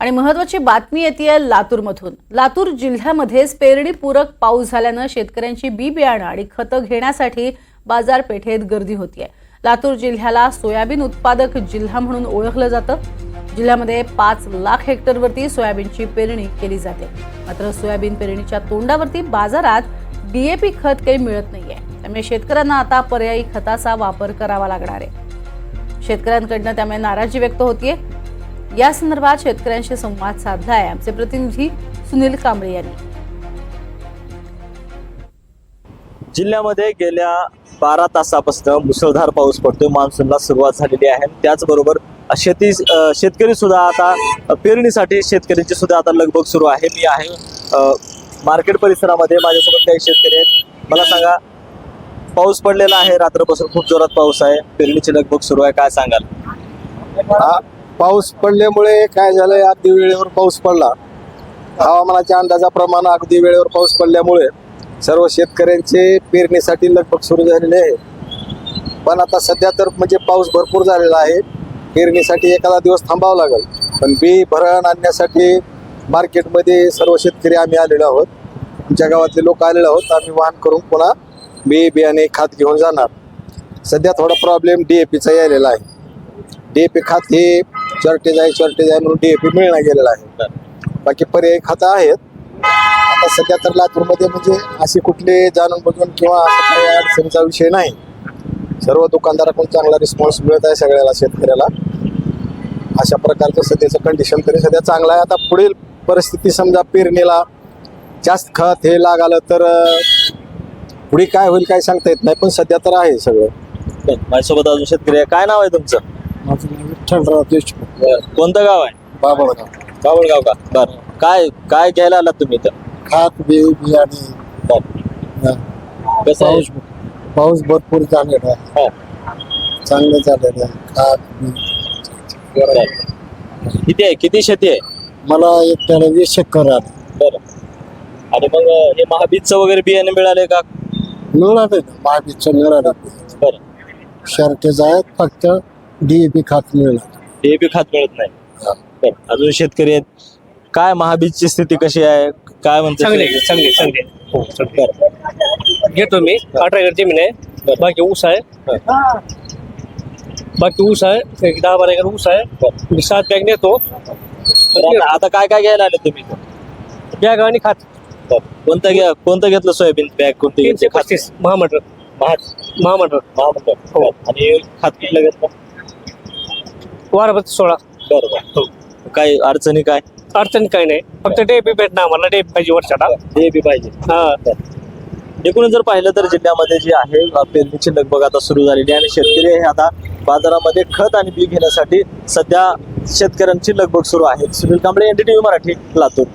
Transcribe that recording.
आणि महत्वाची बातमी येते लातूरमधून. लातूर जिल्ह्यामध्येच पेरणीपूरक पाऊस झाल्यानं शेतकऱ्यांची बी बियाणं आणि खतं घेण्यासाठी बाजारपेठेत गर्दी होतीये. लातूर जिल्ह्याला सोयाबीन उत्पादक जिल्हा म्हणून ओळखलं जातं. जिल्ह्यामध्ये पाच लाख हेक्टरवरती सोयाबीनची पेरणी केली जाते. मात्र सोयाबीन पेरणीच्या तोंडावरती बाजारात डीएपी खत काही मिळत नाहीये. त्यामुळे शेतकऱ्यांना आता पर्यायी खताचा वापर करावा लागणार आहे. शेतकऱ्यांकडनं त्यामुळे नाराजी व्यक्त होतीये. या संदर्भात शेतकऱ्यांशी संवाद साधला आहे आमचे प्रतिनिधी सुनील कांबळे यांनी. जिल्ह्यामध्ये गेल्या बारा तासापासून मुसळधार पाऊस पडतोय मान्सूनला सुरुवात झालेली आहे. त्याचबरोबर शेती शेतकरी सुद्धा आता पेरणीसाठी शेतकऱ्यांची सुद्धा आता लगबग सुरू आहे. मी आहे मार्केट परिसरामध्ये. माझ्यासोबत काही शेतकरी आहेत. मला सांगा पाऊस पडलेला आहे रात्रपासून खूप जोरात पाऊस आहे. पेरणीची लगबग सुरू आहे काय सांगाल? पाऊस पडल्यामुळे काय झालंय अगदी वेळेवर पाऊस पडला. हवामानाच्या अंदाजाप्रमाणे अगदी वेळेवर पाऊस पडल्यामुळे सर्व शेतकऱ्यांचे पेरणीसाठी लगभग सुरू झालेले आहे. पण आता सध्या तर म्हणजे पाऊस भरपूर झालेला आहे. पेरणीसाठी एखादा दिवस थांबावं लागेल. पण बी भरण आणण्यासाठी मार्केटमध्ये सर्व शेतकरी आम्ही आलेलो आहोत. आमच्या गावातले लोक आलेले आहोत. आम्ही वाहन करून पुन्हा बी बियाणे खात घेऊन जाणार. सध्या थोडा प्रॉब्लेम डी ए पीचाही यायलेला आहे. डीएपी खात हे शॉर्टेज आहे शॉर्टेज आहे म्हणून डीएपी मिळणं गेलेलं आहे. बाकी पर्यायी खातं आहेत. आता सध्या तर लातूरमध्ये म्हणजे असे कुठले जाणून बुजून किंवा असं काही अडचणीचा विषय नाही. सर्व दुकानदाराकडून चांगला रिस्पॉन्स मिळत आहे सगळ्याला शेतकऱ्याला. अशा प्रकारचं सध्याचं कंडिशन तरी सध्या चांगलं आहे. आता पुढील परिस्थिती समजा पेरणीला जास्त खत हे लागालं तर पुढे काय होईल काय सांगता येत नाही पण सध्या तर आहे सगळं. माझ्यासोबत अजून शेतकरी आहे. काय नाव आहे तुमचं? माझं नाव विठ्ठलराव देशमुख. कोणतं गाव आहे? बाबळगाव. बाबळगाव का? बर. काय काय घ्यायला आलात तुम्ही इथं? खात बी बियाणे. बरं. हा. कसं आहे? पाऊस पाऊस भरपूर झालेला आहे. हा. चांगलं झालेलं आहे. खात बी बरं. किती आहे? किती शेती आहे? मला एक त्याला वीस एकर आले. बरं. आणि मग हे महाबीजचं वगैरे बियाणे मिळाले का? मिळाले ना. महाबीजचं मिळाले. बरं. शर्टेज आहेत फक्त. डीएपी खात हे बी खात मिळत नाही. हा. अजून शेतकरी आहेत. काय महाबीजची स्थिती कशी आहे? काय म्हणते चांगले चांगले चांगले. हो, चांगले. घेतो मी. अठरा एकर जमीन आहे. बाकी ऊस आहे. बाकी ऊस आहे. एक दहा बारा एकर ऊस आहे. मी सात बॅग नेतो. तर आता- आता काय काय घ्यायला आले तुम्ही? बॅग आणि खात. कोणतं घ्या कोणतं घेतलं सोयाबीन बॅग? कोणती तीनशे घेतली? खात- पस्तीस. महामंडळ. महामंडळ. महामंडळ. हो. आणि खात किती घेतलं? वारापती सोळा. बरोबर. काय अडचणी काय? अडचण काही नाही. फक्त डेबी भेटणं आम्हाला डेबी पाहिजे वर्षाला. हे बी पाहिजे. हा. एकूण जर पाहिलं तर जिल्ह्यामध्ये जे आहे पेरणीची लगबग आता सुरू झालेली आहे आणि शेतकरी हे आता बाजारामध्ये खत आणि बी घेण्यासाठी सध्या शेतकऱ्यांची लगबग सुरू आहे. सुनील कांबळे एनडीटीव्ही मराठी लातूर.